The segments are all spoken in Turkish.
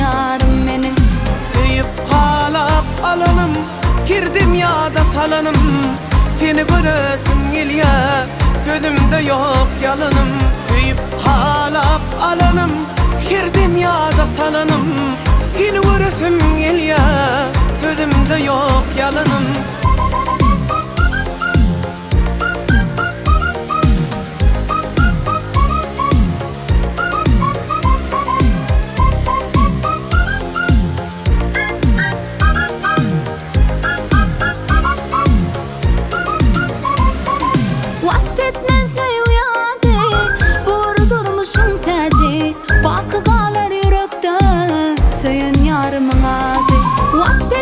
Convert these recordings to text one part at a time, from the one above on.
yarım benim. Suyup hala alanım Girdim ya da salanım Seni görürsün ilya Gözümde yok yalanım. Suyup hala alanım Girdim ya da salanım Seni görürsün ilya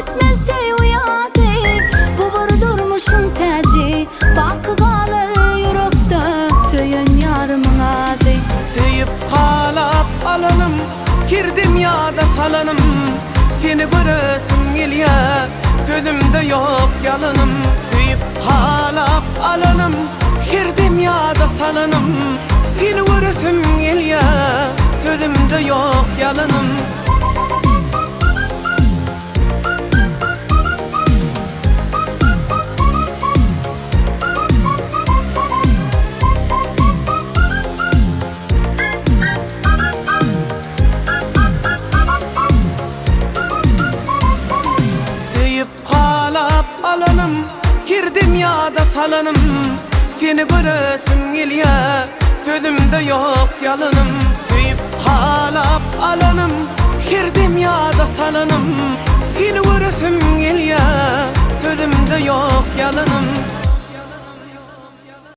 Etmez uyandı Boru durmuşum teci Bakı kalar yürekte. Söyün yarımın adı. Süyüp halap alanım Girdim ya da salanım Seni göresim geliyor Sözümde yok yalanım. Süyüp halap alanım Girdim ya da salanım Seni göresim geliyor Sözümde yok yalanım salanım Seni göresim geliyor. Sözümde yok yalanım Süyüp halap alanım. Girdim ya da salanım Seni göresim geliyor